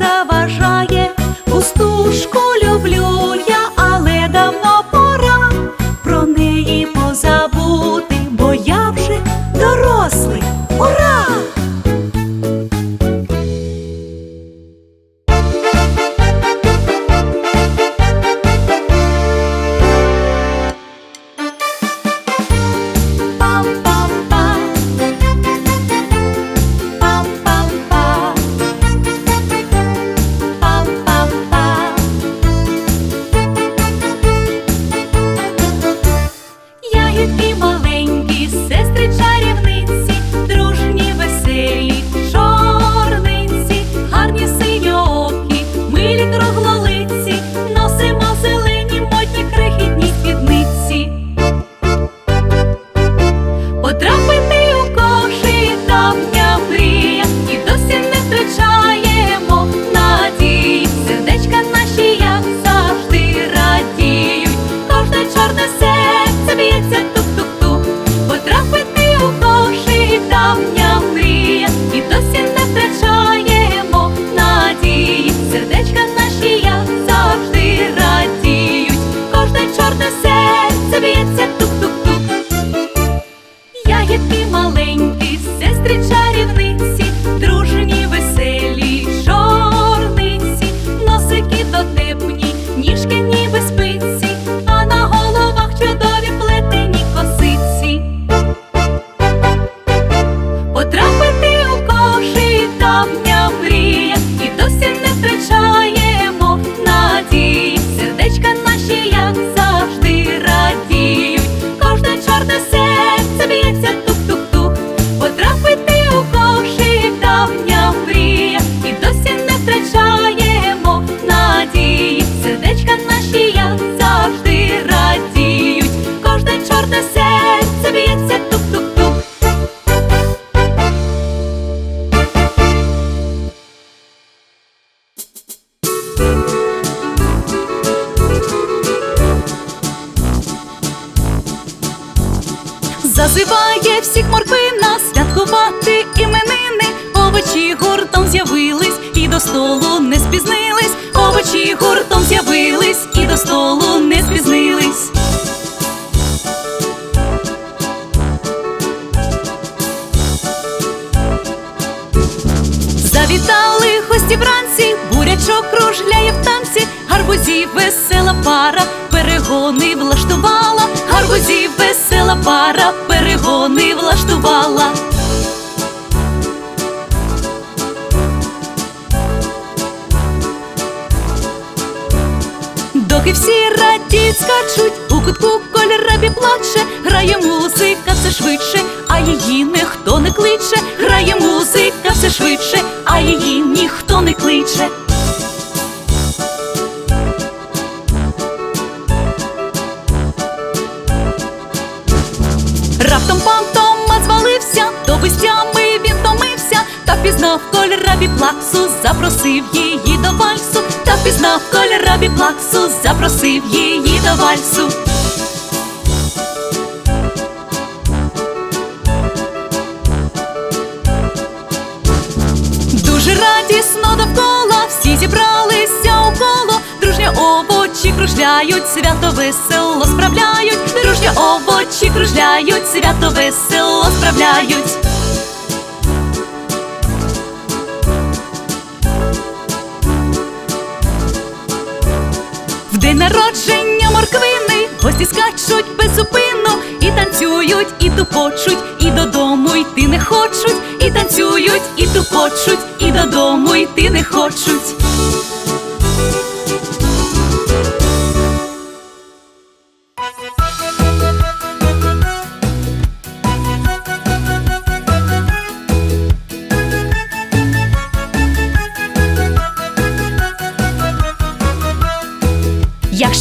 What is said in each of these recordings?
заважає. потрапив. гарбузів весела пара, перегони влаштувала, гарбузів весела пара, перегони влаштувала. Доки всі раді скачуть, у кутку кольорабі плаче, грає музика все швидше, а її ніхто не кличе, грає музика все швидше, а її ніхто не кличе. кольорабі плаксу, запросив її до вальсу, та пізнав кольорабі плаксу, запросив її до вальсу. Дуже радісно довкола всі зібралися у коло, дружня овочі кружляють, свято весело справляють, дружня овочі кружляють, свято весело справляють. Гості скачуть безупинно, і танцюють, і тупочуть, і додому йти не хочуть, і танцюють, і тупочуть, і додому йти не хочуть.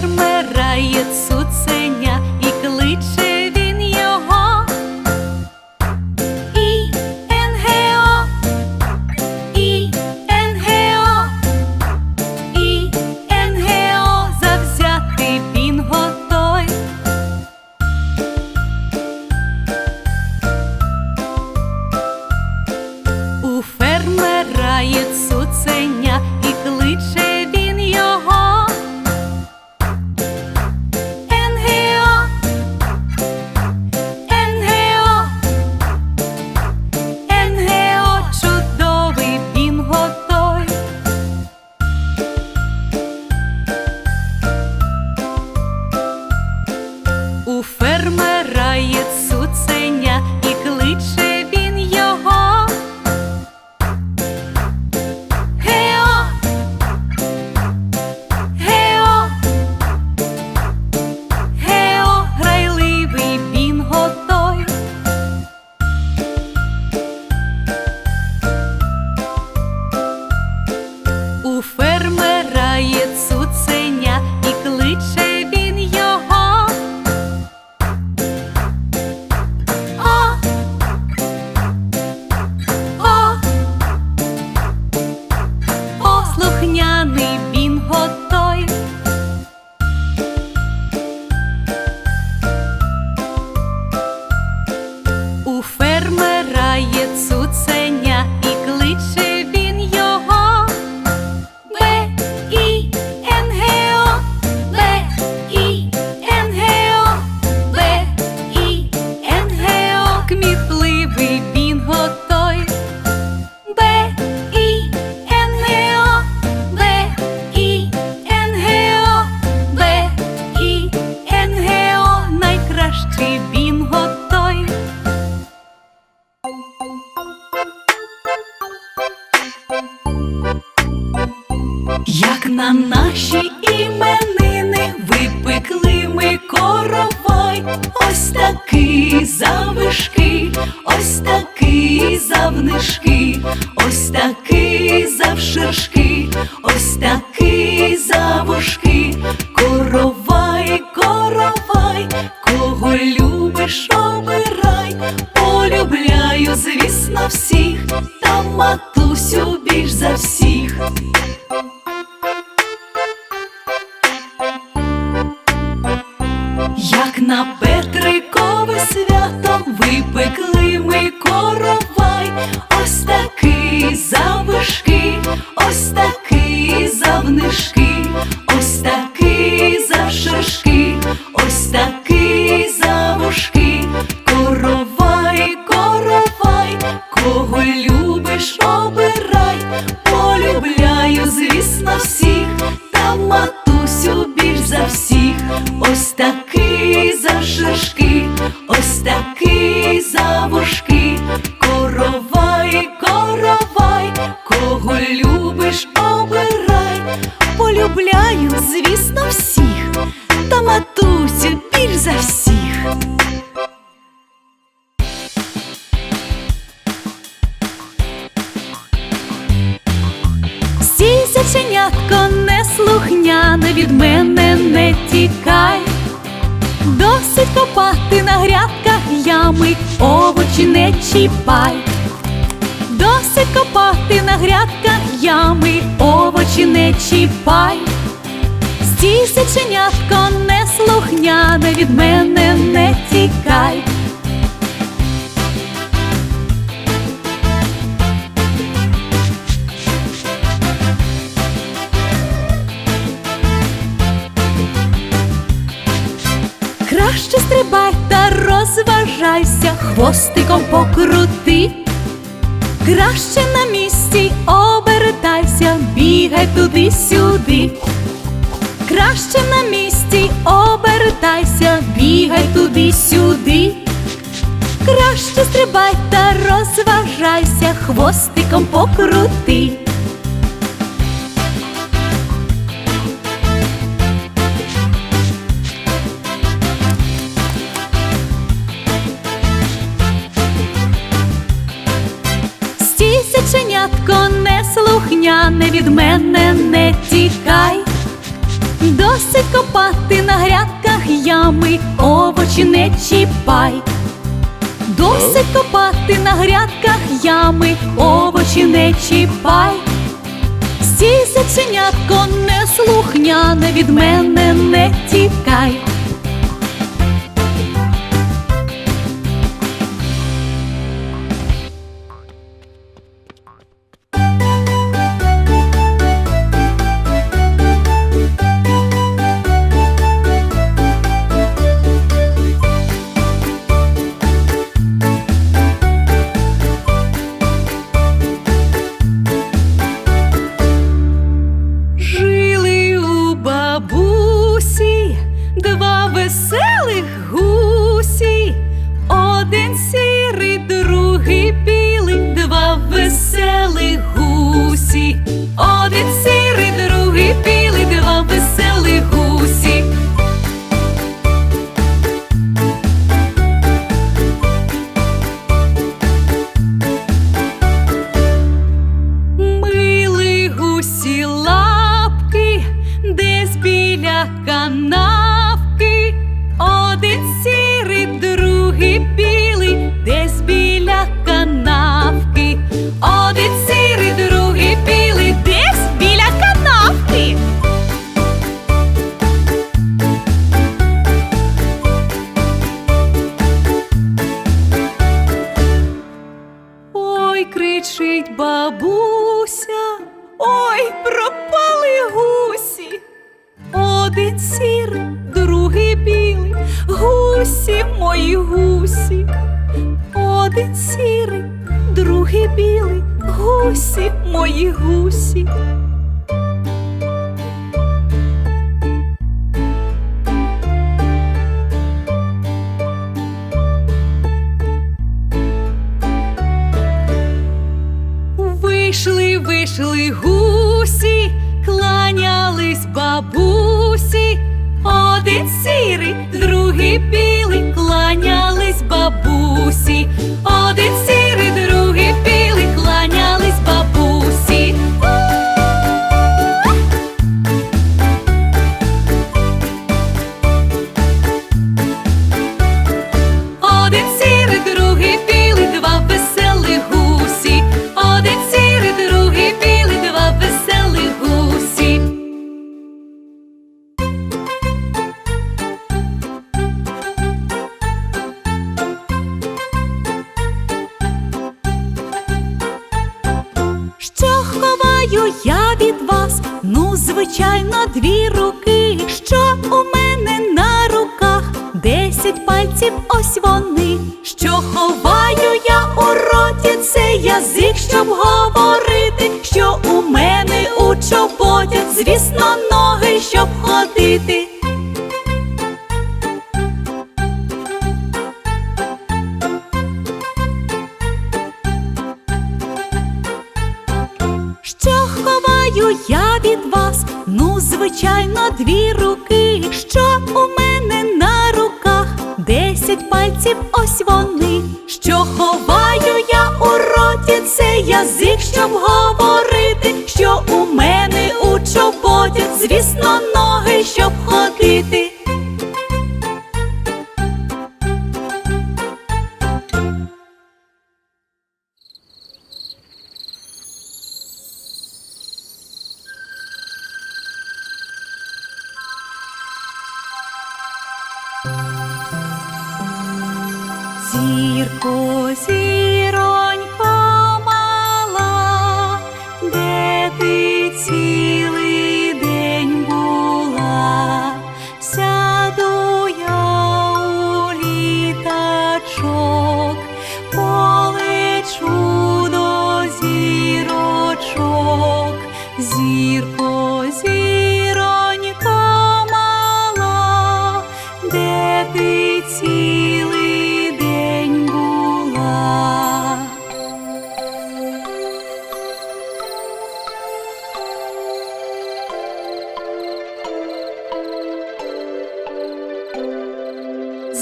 Фермера є матусю більш за всіх. Як на Петрикове свято випекли більш за всіх. Зайченятко, неслухняне від мене не тікай. Досить копати на грядках ями, овочі не чіпай. Досить копати на грядках ями, овочі не чіпай. Стій, зайченятко, неслухняне від мене не тікай. Краще стрибай та розважайся, хвостиком покрути. Краще на місці обертайся, бігай туди-сюди. Обертайся, бігай туди-сюди. Краще стрибай та розважайся, хвостиком покрути. Стій, зайченятко, неслухняне від мене не тікай. Досить копати на грядках ями, овочі не чіпай. Досить копати на грядках ями, овочі не чіпай. Стій, зайченятко, неслухняне від мене не тікай. ganar. Вийшли гусі, кланялись бабусі, один сірий, другий білий, звичайно, дві руки, що у мене на руках, десять пальців, ось вони, що ховаю я у роті, це язик, щоб говорити.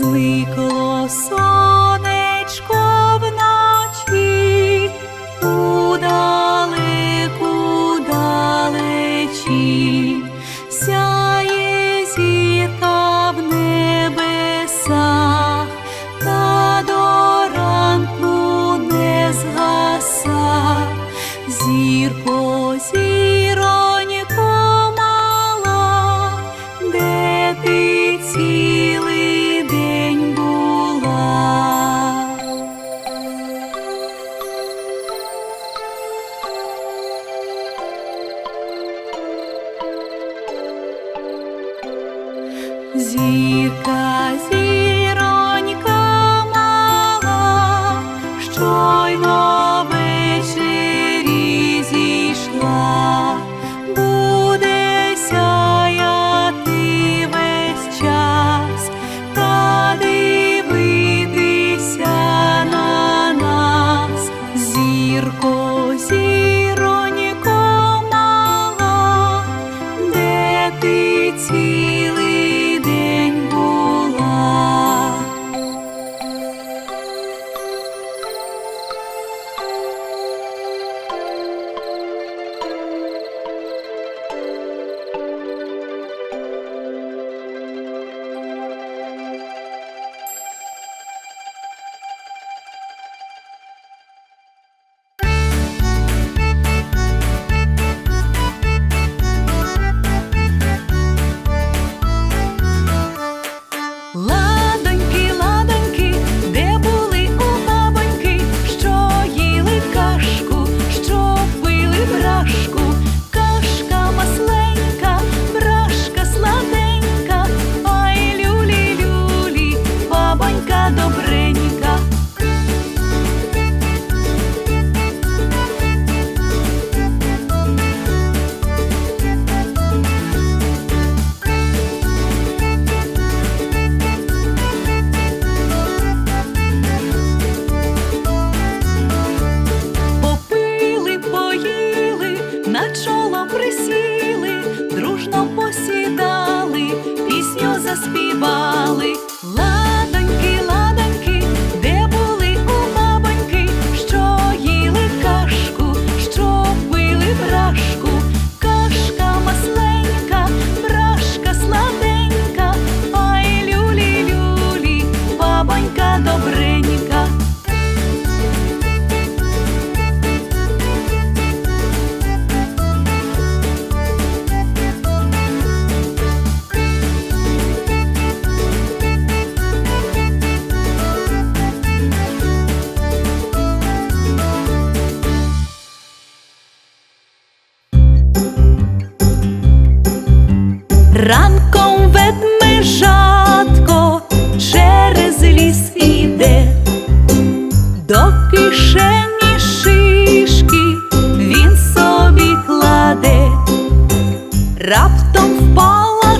зникло сонечко.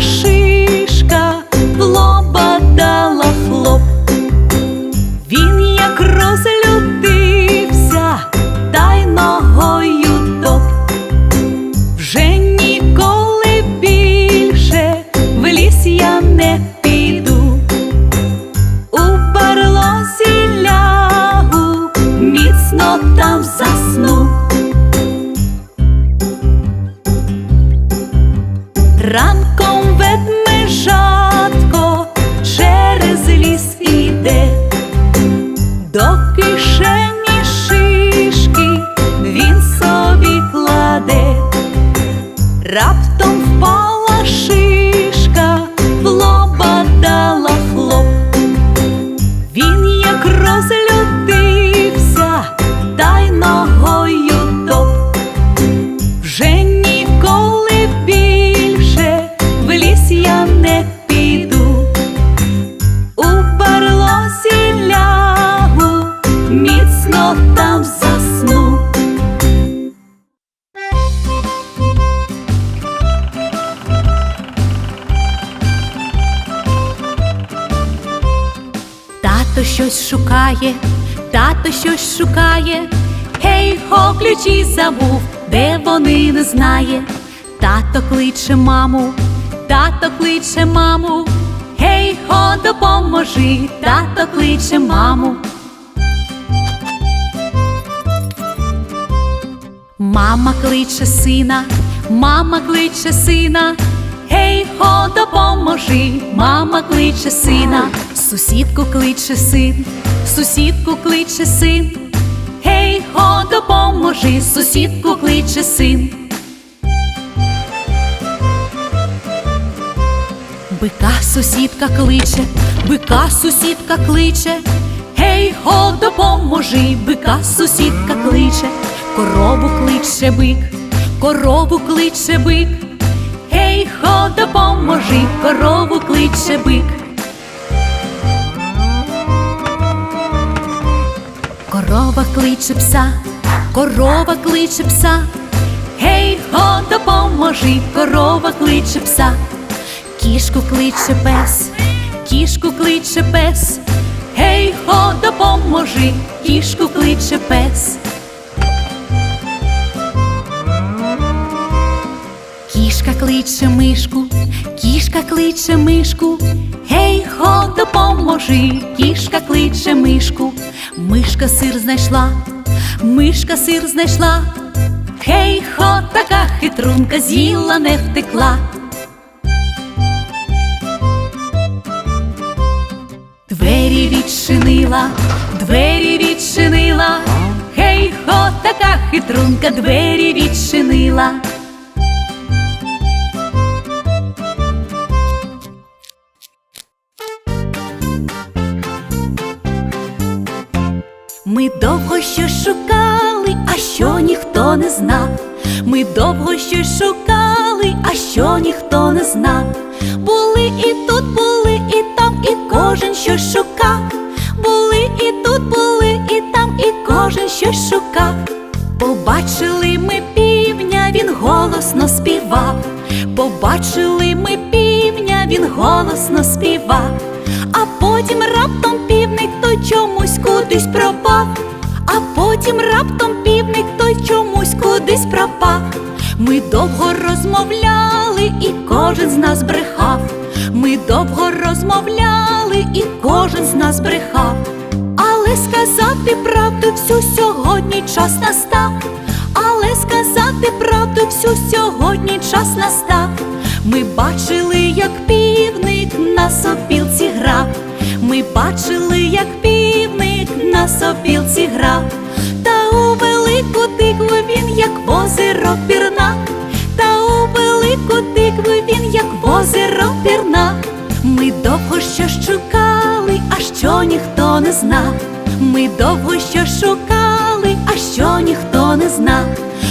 谁 щось шукає. Гей, хо, ключі забув, де вони не знає. Тато кличе маму, тато кличе маму. Гей, хо, допоможи, тато кличе маму. Мама кличе сина, мама кличе сина. Гей, хо, допоможи, мама кличе сина, сусідку кличе син, сусідку кличе син. Гей, хо, допоможи, сусідку кличе син. Бика сусідка кличе, бика сусідка кличе. Гей, хо, допоможи, бика сусідка кличе, корову кличе бик, корову кличе бик. Гей, хо, допоможи, корову кличе бик. Корова кличе пса, корова кличе пса. Гей, хо, допоможи, корова кличе пса. Кішку кличе пес, кішку кличе пес. Гей, хо, допоможи, кішку кличе пес. Кішка кличе мишку, кішка кличе мишку. Гей, хо, допоможи, кішка кличе мишку. Мишка сир знайшла, мишка сир знайшла. Гей, хо, така хитрунка з'їла не втекла. Двері відчинила, двері відчинила. Гей, хо, така хитрунка, двері відчинила. Ми довго щось шукали, а що ніхто не знав. Ми довго щось шукали, а що ніхто не знав. Були і тут, були, і там, і кожен щось шукав. Були і тут, були, і там, і кожен щось шукав. Побачили ми півня, він голосно співав. Побачили ми півня, він голосно співав. Потім раптом півник той чомусь кудись пропав. А потім раптом півник той чомусь кудись пропав. Ми довго розмовляли, і кожен з нас брехав. Ми довго розмовляли, і кожен з нас брехав. Але сказати правду всю сьогодні час настав. Але сказати правду всю сьогодні час настав. Ми бачили, як півник на сопілці грав. Ми бачили, як півник на сопілці грав. Та у велику тикву він, як озеро пірнав. Та у велику тикву він, як озеро пірнав. Ми довго що шукали, а що ніхто не знав. Ми довго що шукали, а що ніхто не знав.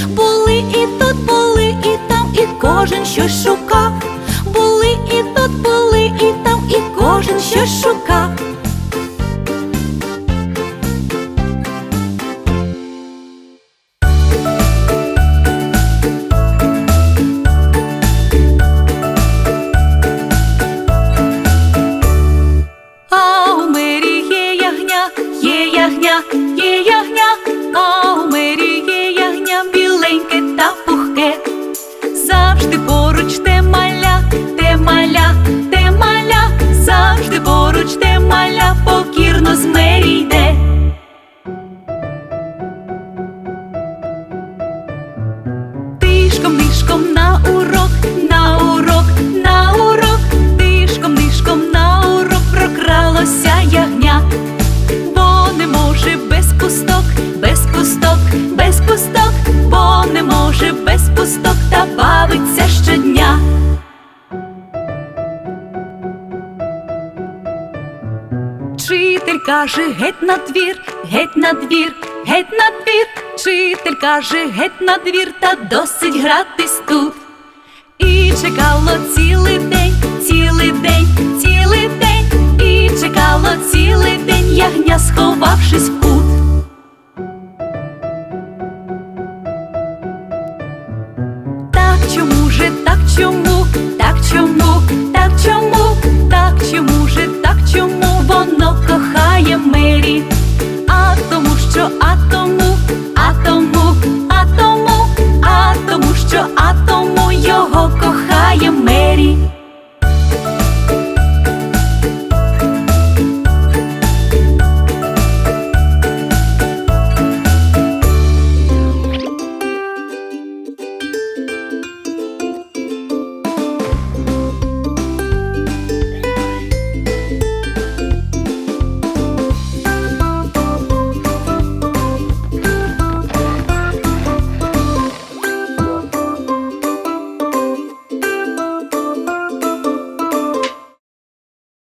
Були і тут, були, і там, і кожен щось шукав. каже, геть на двір, геть на двір, геть на двір, вчитель каже, геть на двір, та досить гратись тут. І чекало цілий день, цілий день, цілий день, і чекало цілий день, ягня, сховавшись в кут. Так чому же, так чому, так чому? в мері, а тому, що а тому, а тому, а тому, а тому, що а тому його кохає мері.